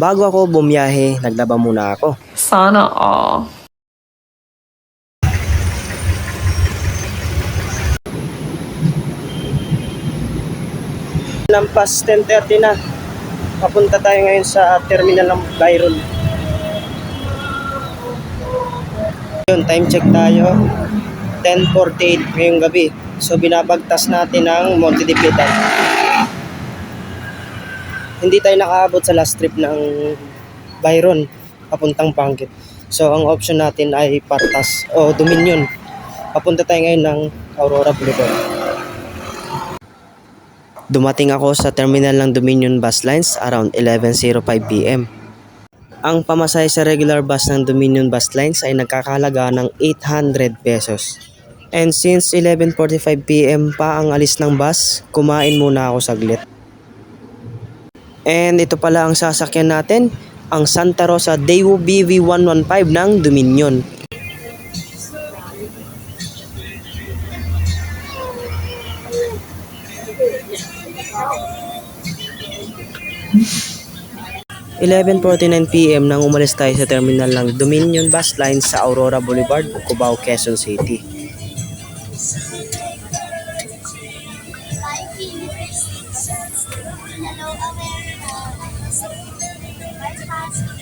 Bago ako bumiyahe, naglaba muna ako. Sana all. Lampas 10.30 na. Papunta tayo ngayon sa terminal ng Byron. Yun, time check tayo. 10.48 ngayong gabi. So binabagtas natin ang Monte de Piedad. Hindi tayo nakaabot sa last trip ng Byron papuntang Banggit. So ang option natin ay Partas o Dominion. Papunta tayo ngayon ng Aurora Boulevard. Dumating ako sa terminal ng Dominion Bus Lines around 11.05 p.m. Ang pamasahe sa regular bus ng Dominion Bus Lines ay nagkakalaga ng 800 pesos. And since 11.45 p.m. pa ang alis ng bus, kumain muna ako saglit. And ito pala ang sasakyan natin, ang Santa Rosa Daewoo BV115 ng Dominion. p.m. nang umalis tayo sa terminal ng Dominion Bus Line sa Aurora Boulevard, Cubao, Quezon City. Thanks.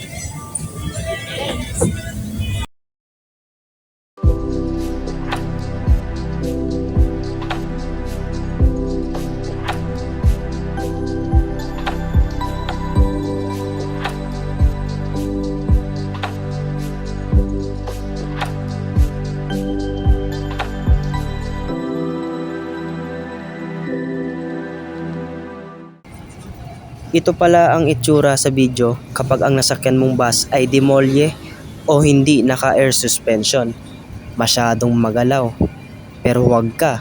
Ito pala ang itsura sa video kapag ang nasakyan mong bus ay demolye o hindi naka-air suspension. Masyadong magalaw. Pero huwag ka.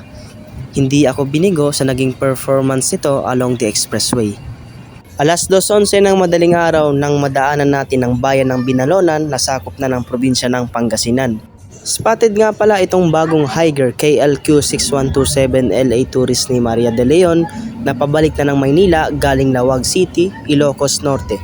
Hindi ako binigo sa naging performance nito along the expressway. Alas 2.11 ng madaling araw nang madaanan natin ang bayan ng Binalonan na sakop na ng probinsya ng Pangasinan. Spotted nga pala itong bagong Higer KLQ 6127 LA Tourist ni Maria De Leon na pabalik na ng Maynila galing Nawag City, Ilocos Norte.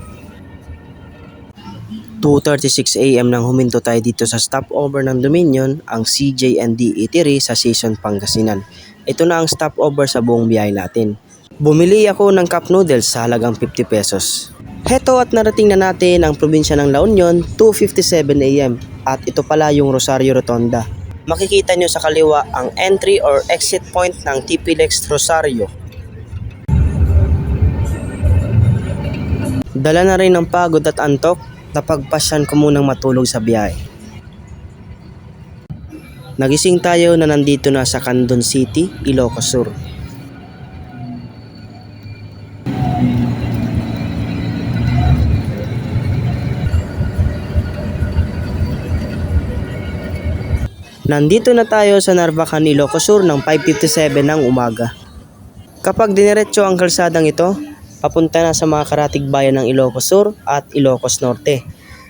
2.36 a.m. nang huminto tayo dito sa stopover ng Dominion, ang CJ&D Eatery sa Season Pangasinan. Ito na ang stopover sa buong biyahe natin. Bumili ako ng cup noodles sa halagang 50 pesos. Heto at narating na natin ang probinsya ng La Union, 2.57 a.m. At ito pala yung Rosario Rotonda. Makikita nyo sa kaliwa ang entry or exit point ng TP-Lex Rosario. Dala na rin ng pagod at antok, napagpasyan ko munang matulog sa biyahe. Nagising tayo na nandito na sa Candon City, Ilocos Sur. Nandito na tayo sa Narvacan, Ilocos Sur ng 5.57 ng umaga. Kapag diniretso ang kalsadang ito, papunta na sa mga karatig bayan ng Ilocos Sur at Ilocos Norte.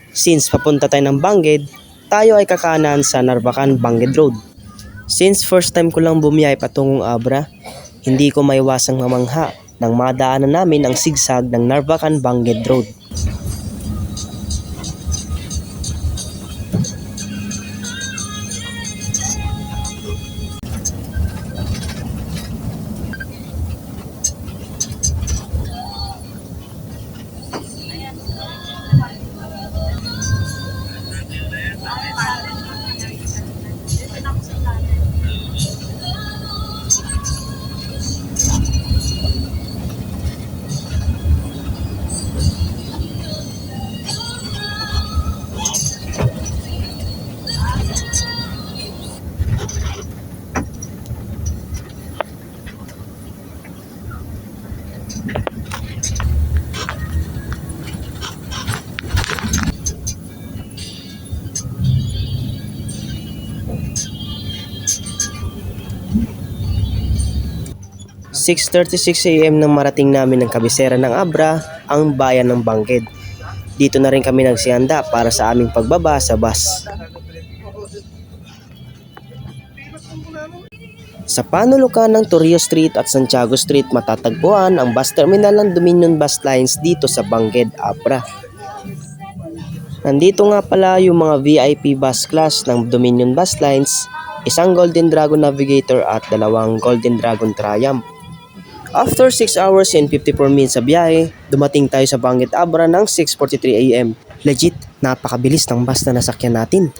Since papunta tayo ng Bangged, tayo ay kakanan sa Narvacan Bangged Road. Since first time ko lang bumiyay patungong Abra, hindi ko maiwasang mamangha nang madaanan namin ang sigsag ng Narvacan Bangged Road. – 6.36 a.m. nang marating namin ang kabisera ng Abra, ang bayan ng Bangged. Dito na rin kami nagsihanda para sa aming pagbaba sa bus. Sa panulukan ng Torrio Street at Santiago Street matatagpuan ang bus terminal ng Dominion Bus Lines dito sa Bangged, Abra. Nandito nga pala yung mga VIP bus class ng Dominion Bus Lines, isang Golden Dragon Navigator at dalawang Golden Dragon Triumph. After 6 hours and 54 minutes sa biyahe, dumating tayo sa Bangged Abra ng 6.43 am. Legit, napakabilis ng bus na nasakyan natin.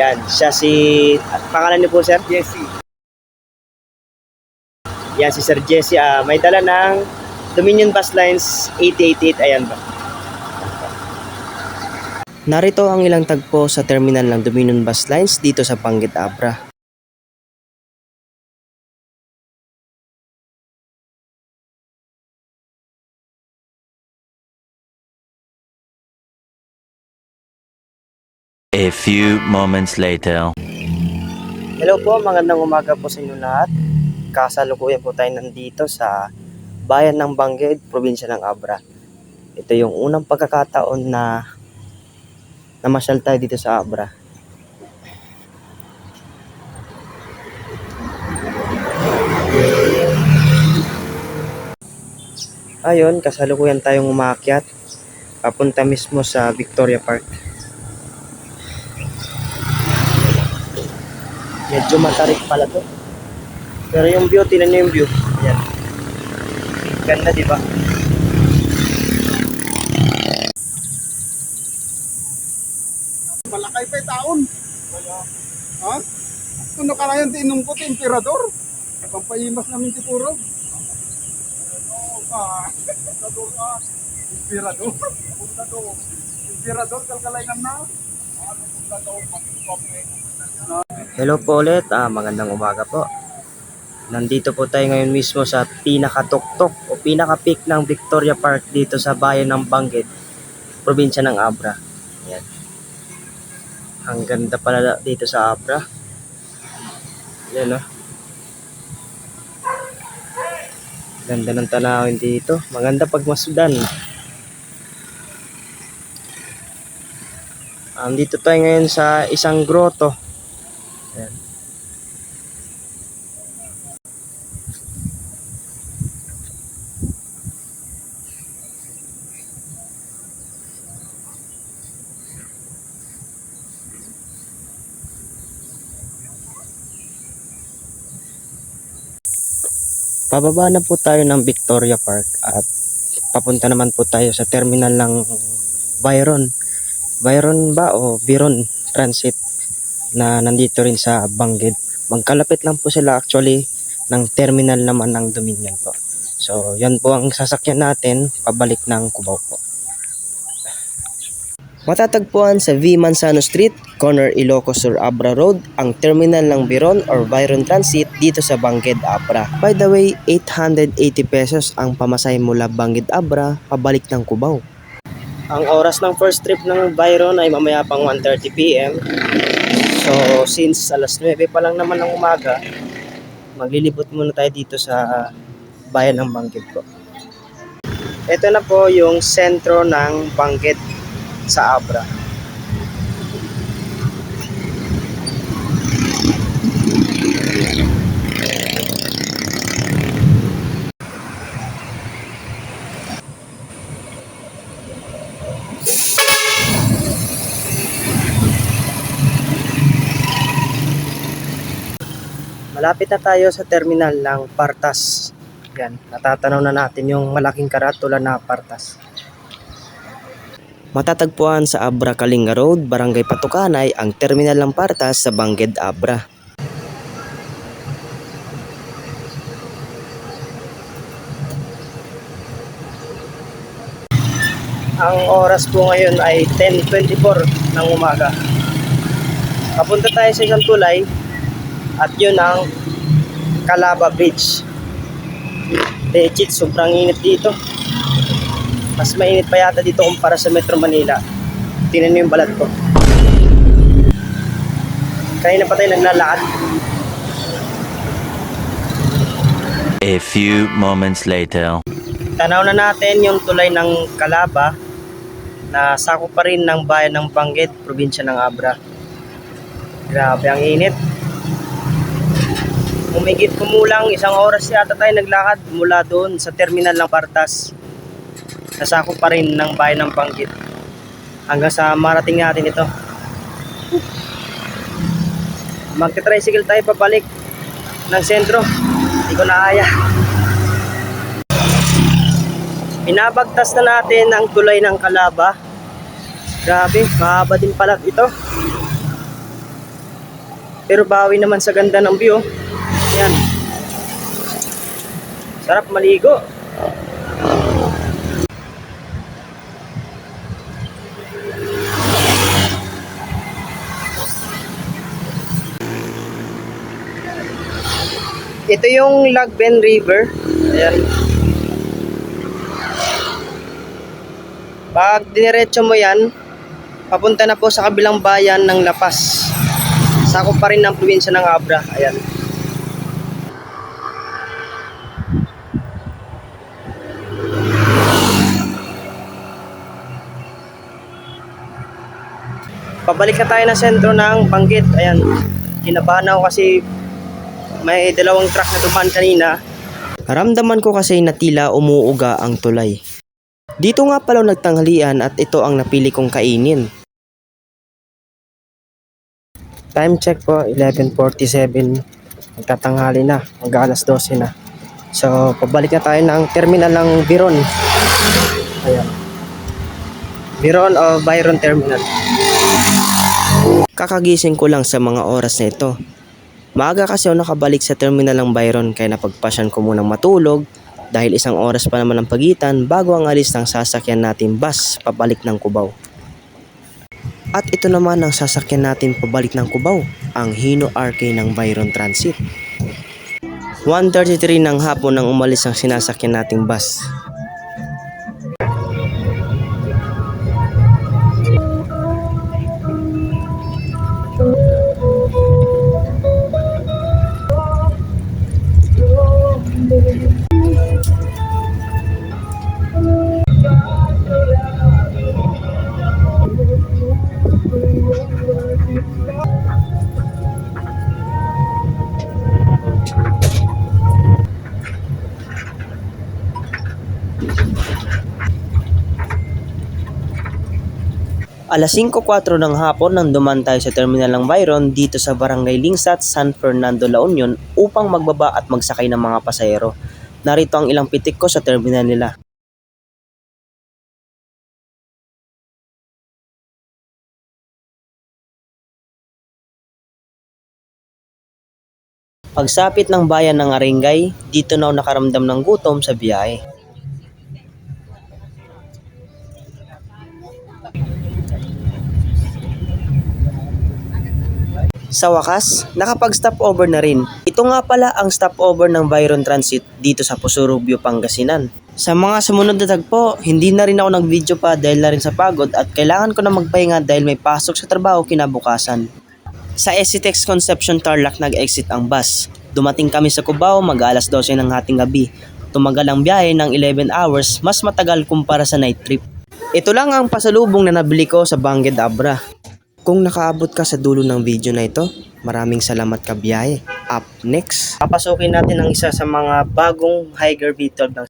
Yan, siya si... Pangalan niyo po, sir? Jesse. Yan, si Sir Jesse. ah, may dala ng Dominion Bus Lines 8888. Ayan ba? Narito ang ilang tagpo sa terminal ng Dominion Bus Lines dito sa Panggit Abra. Few moments later. Hello po, magandang umaga po sa inyo lahat. Kasalukuyan po tayo nandito sa bayan ng Bangged, probinsya ng Abra. Ito yung unang pagkakataon na namasyal tayo dito sa Abra. Ayun, kasalukuyan tayong umakyat papunta mismo sa Victoria Park. Medyo matarik pala to. Pero yung view, tinan nyo yung view. Yan. Ganda, di ba? Malakay pa yung taon. Ha? Kuno ka lang yung tinong ko, emperador. Pampahimas namin si Puro. Ah, emperador ka. Emperador. Punta do. Emperador, kalkalaynan na. Ano punta do? Hello po ulit. Ah, magandang umaga po. Nandito po tayo ngayon mismo sa pinakatuktok o pinaka-peak ng Victoria Park dito sa bayan ng Banggit, probinsya ng Abra. Yan. Ang ganda pala dito sa Abra. Yan oh. Ganda ng tanawin dito. Maganda pag masudan. Andito tayo ngayon sa isang grotto. Yan. Pababa na po tayo ng Victoria Park at papunta naman po tayo sa terminal ng Byron. Byron ba o Byron Transit na nandito rin sa Bangged. Magkalapit lang po sila actually ng terminal naman ng Dominion po. So, yan po ang sasakyan natin pabalik ng Cubao po. Matatagpuan sa V. Manzano Street, corner Ilocos Sur Abra Road, ang terminal ng Biron or Byron Transit dito sa Bangged Abra. By the way, 880 pesos ang pamasay mula Bangged Abra pabalik ng Cubao. Ang oras ng first trip ng Byron ay mamaya pang 1.30 p.m. So, since alas 9 pa lang naman ng umaga, maglilibot muna tayo dito sa bayan ng Bangged po. Ito na po yung sentro ng Bangged sa Abra. Malapit na tayo sa terminal ng Partas. Yan, natatanaw na natin yung malaking karatula na Partas. Matatagpuan sa Abra Kalinga Road, Barangay Patukanay, ang terminal ng Partas sa Bangged Abra. Ang oras po ngayon ay 10.24 ng umaga. Papunta tayo sa isang tulay at yun ang Calaba Bridge. Legit, sobrang init dito. Mas mainit pa yata dito kumpara sa Metro Manila. Tingnan niyo yung balat ko. Kanina pa tayo naglalakad. A few moments later. Tanaw na natin yung tulay ng Calaba na sakop pa rin ng bayan ng Bangged, probinsya ng Abra. Grabe ang init. Kumigit kumulang isang oras yata tayo naglakad mula doon sa terminal ng Partas. Nasako pa rin ng bayan ng Panggit. Hanggang sa marating natin ito. Magte-tricycle tayo pabalik ng sentro. Hindi ko na kaya. Pinabagtas na natin ang tulay ng Kalaba. Grabe, mahaba din pala ito. Pero bawi naman sa ganda ng view. Yan. Sarap maligo. Ito yung Lagben River. Ayan. Pag diniretso mo yan, papunta na po sa kabilang bayan ng Lapas. Sakop pa rin ng probinsya ng Abra. Ayan. Pabalik na tayo ng sentro ng Banggit. Ayan. Kinabahan ako kasi may dalawang truck na dumaan kanina. Ramdaman ko kasi na tila umuuga ang tulay. Dito nga pala nagtanghalian at ito ang napili kong kainin. Time check po, 11.47. Magtatanghali na, mag alas 12 na. So, pabalik na tayo ng terminal ng Biron. Ayan. Biron o Byron Terminal. Kakagising ko lang sa mga oras na ito. Maaga kasi ako nakabalik sa terminal ng Byron kaya napagpasyan ko munang matulog dahil isang oras pa naman ang pagitan bago ang alis ng sasakyan natin bus pabalik ng Cubao. At ito naman ang sasakyan natin pabalik ng Cubao, ang Hino RK ng Byron Transit. 1.33 ng hapon nang umalis ang sinasakyan nating bus. Alas 5.04 ng hapon nang duman tayo sa terminal ng Byron dito sa Barangay Lingsat, San Fernando, La Union upang magbaba at magsakay ng mga pasahero. Narito ang ilang pitik ko sa terminal nila. Pagsapit ng bayan ng Aringay, dito na ako nakaramdam ng gutom sa biyahe. Sa wakas, nakapag-stop over na rin. Ito nga pala ang stopover ng Byron Transit dito sa Pusurubio, Pangasinan. Sa mga sumunod na tagpo, hindi na rin ako nag-video pa dahil na rin sa pagod at kailangan ko na magpahinga dahil may pasok sa trabaho kinabukasan. Sa SCTEX Conception Tarlac nag-exit ang bus. Dumating kami sa Cubao mag alas 12 ng hating gabi. Tumagal ang biyahe ng 11 hours, mas matagal kumpara sa night trip. Ito lang ang pasalubong na nabili ko sa Bangged Abra. Kung nakaabot ka sa dulo ng video na ito, maraming salamat ka biyahe. Up next, papasukin natin ang isa sa mga bagong Higer V12 ng